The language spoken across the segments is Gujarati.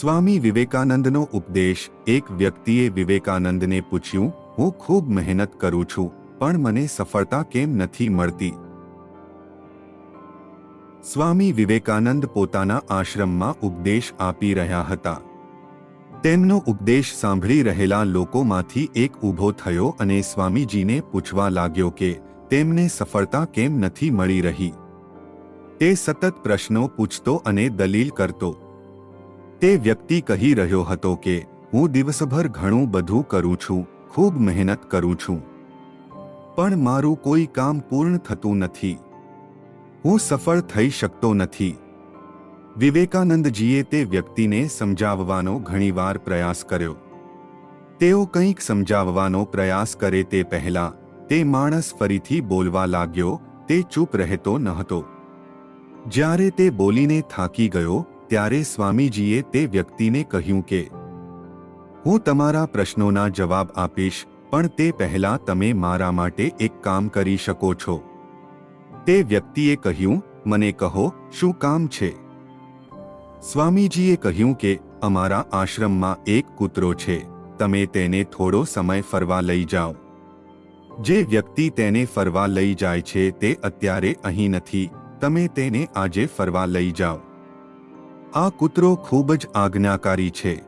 સ્વામી વિવેકાનંદનો ઉપદેશ એક વ્યક્તિએ વિવેકાનંદને પૂછ્યું, હું ખૂબ મહેનત કરું છું, પણ મને સફળતા કેમ નથી મળતી? સ્વામી વિવેકાનંદ પોતાના આશ્રમમાં ઉપદેશ આપી રહ્યા હતા. તેમનો ઉપદેશ સાંભળી રહેલા લોકોમાંથી એક ઊભો થયો અને સ્વામીજીને પૂછવા લાગ્યો કે, તેમને સફળતા કેમ નથી મળી રહી? તે સતત પ્રશ્નો પૂછતો અને દલીલ કરતો. તે વ્યક્તિ કહી રહ્યો હતો કે, હું દિવસભર ઘણું બધું કરું છું, ખૂબ મહેનત કરું છું. પણ મારું કોઈ કામ પૂર્ણ થતું નથી. હું સફળ થઈ શકતો નથી. વિવેકાનંદજીએ તે વ્યક્તિને સમજાવવાનો ઘણીવાર પ્રયાસ કર્યો. તેઓ કંઈક સમજાવવાનો પ્રયાસ કરે તે પહેલા, તે માણસ ફરીથી બોલવા લાગ્યો, તે ચૂપ રહેતો ન હતો જ્યારે તે બોલીને થાકી ગયો ત્યારે સ્વામીજીએ તે વ્યક્તિને કહ્યું કે, હું તમારા પ્રશ્નોના જવાબ આપીશ, પણ તે પહેલાં તમે મારા માટે એક કામ કરી શકો છો. તે વ્યક્તિએ કહ્યું, મને કહો, શું કામ છે? સ્વામીજીએ કહ્યું કે, અમારા આશ્રમમાં એક કૂતરો છે, તમે તેને થોડો સમય ફરવા લઈ જાઓ. જે વ્યક્તિ તેને ફરવા લઈ જાય છે તે અત્યારે અહીં નથી, તમે તેને આજે ફરવા લઈ જાઓ. આ કૂતરો ખૂબ જ આજ્ઞાકારી છે.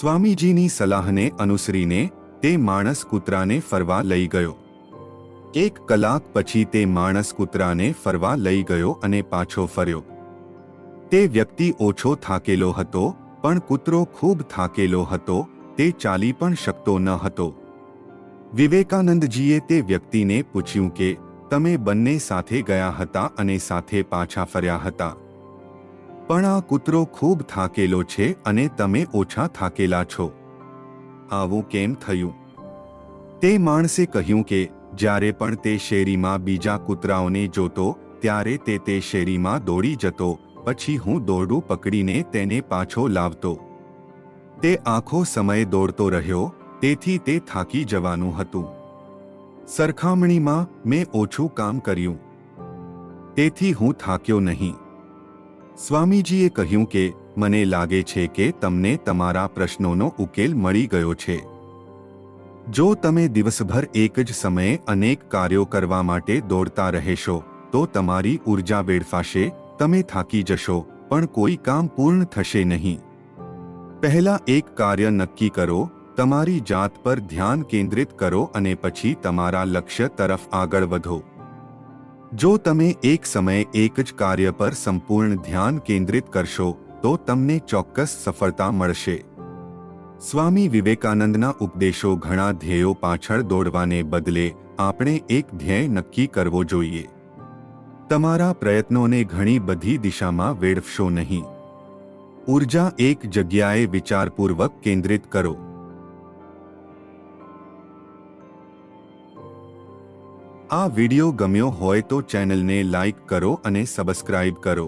સ્વામીજીની સલાહને અનુસરીને તે માણસ કૂતરાને ફરવા લઈ ગયો. એક કલાક પછી તે માણસ કૂતરાને ફરવા લઈ ગયો અને પાછો ફર્યો. તે વ્યક્તિ ઓછો થાકેલો હતો, પણ કૂતરો ખૂબ થાકેલો હતો, તે ચાલી પણ શકતો ન હતો. વિવેકાનંદજીએ તે વ્યક્તિને પૂછ્યું કે, તમે બંને સાથે ગયા હતા અને સાથે પાછા ફર્યા હતા? પણ આ કૂતરો ખૂબ થાકેલો છે અને તમે ઓછા થાકેલા છો. આવું કેમ થયું? તે માણસે કહ્યું કે, જ્યારે પણ તે શેરીમાં બીજા કૂતરાઓને જોતો, ત્યારે તે તે શેરીમાં દોડી જતો, પછી હું દોરડું પકડીને તેને પાછો લાવતો. તે આખો સમય દોડતો રહ્યો, તેથી તે થાકી જવાનું હતું. સરખામણીમાં મેં ઓછું કામ કર્યું. તેથી હું થાક્યો નહીં. સ્વામીજીએ કહ્યું કે, મને લાગે છે કે તમને તમારા પ્રશ્નોનો ઉકેલ મળી ગયો છે. જો તમે દિવસભર એક જ સમયે અનેક કાર્યો કરવા માટે દોડતા રહેશો, તો તમારી ઊર્જા વેડફાશે, તમે થાકી જશો, પણ કોઈ કામ પૂર્ણ થશે નહીં. પહેલા એક કાર્ય નક્કી કરો, તમારી જાત પર ધ્યાન કેન્દ્રિત કરો અને પછી તમારા લક્ષ્ય તરફ આગળ વધો. જો તમે એક સમયે એક જ કાર્ય પર સંપૂર્ણ ધ્યાન કેન્દ્રિત કરશો, તો તમને ચોક્કસ સફળતા મળશે. સ્વામી વિવેકાનંદના ઉપદેશો ઘણા ધ્યેયો પાછળ દોડવાને બદલે આપણે એક ધ્યેય નક્કી કરવો જોઈએ. તમારા પ્રયત્નોને ઘણી બધી દિશામાં વેડફશો નહીં. ઊર્જા એક જગ્યાએ વિચારપૂર્વક કેન્દ્રિત કરો. આ વિડિયો ગમ્યો હોય તો ચેનલને લાઇક કરો અને સબસ્ક્રાઇબ કરો.